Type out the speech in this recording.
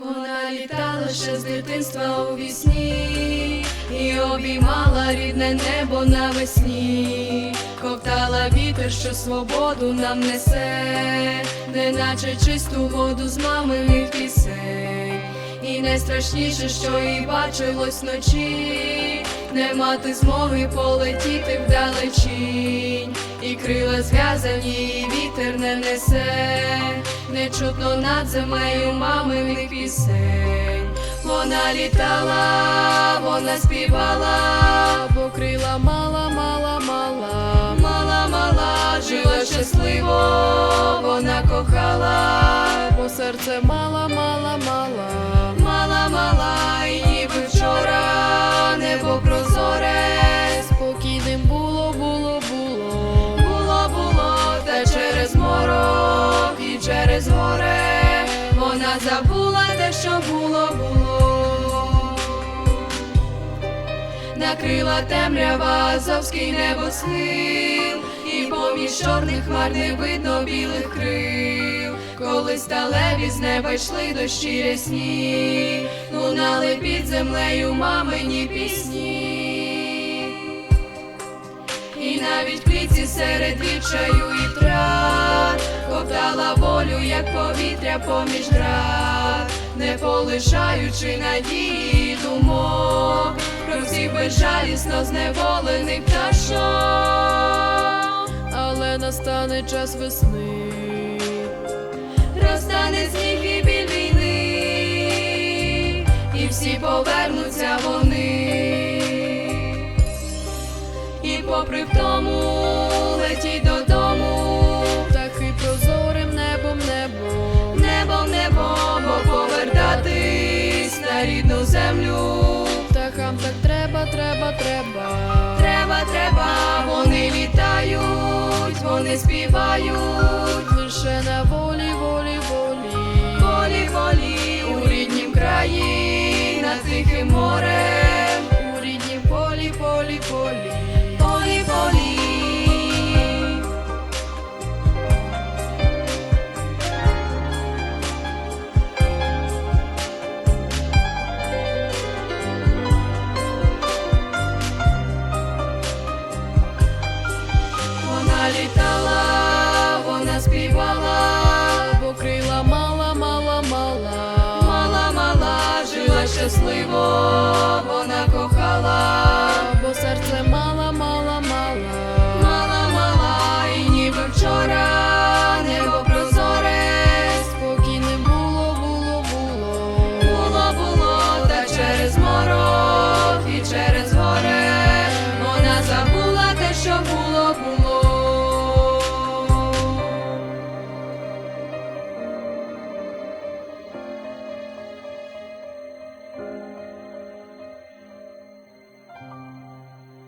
Вона літала ще з дитинства у вісні і обіймала рідне небо навесні, ковтала вітер, що свободу нам несе, неначе чисту воду з маминих пісень. І найстрашніше, що їй бачилось вночі, не мати змоги полетіти вдалечінь, і крила зв'язані, і вітер не несе, не чутно над землею маминих пісень. Вона літала, вона співала, бо крила мала, мала, мала, мала, мала, жила щасливо, вона кохала, бо серце мала, Накрила темрява азовський небосхил, і поміж чорних хмар не видно білих крил. Коли сталеві з неба йшли дощі рясні, лунали під землею мамині пісні. І навіть птиці серед відчаю і трав ковтала волю, як повітря поміж град, не полишаючи надії безжалісно зневолених пташок. Але настане час весни, розтане сніг і біль війни, і всі повернуться вони. І попри в тому летіть співають, лише на волі, волі, волі, волі, волі, у ріднім краї, на тихим морем. щасливо вона.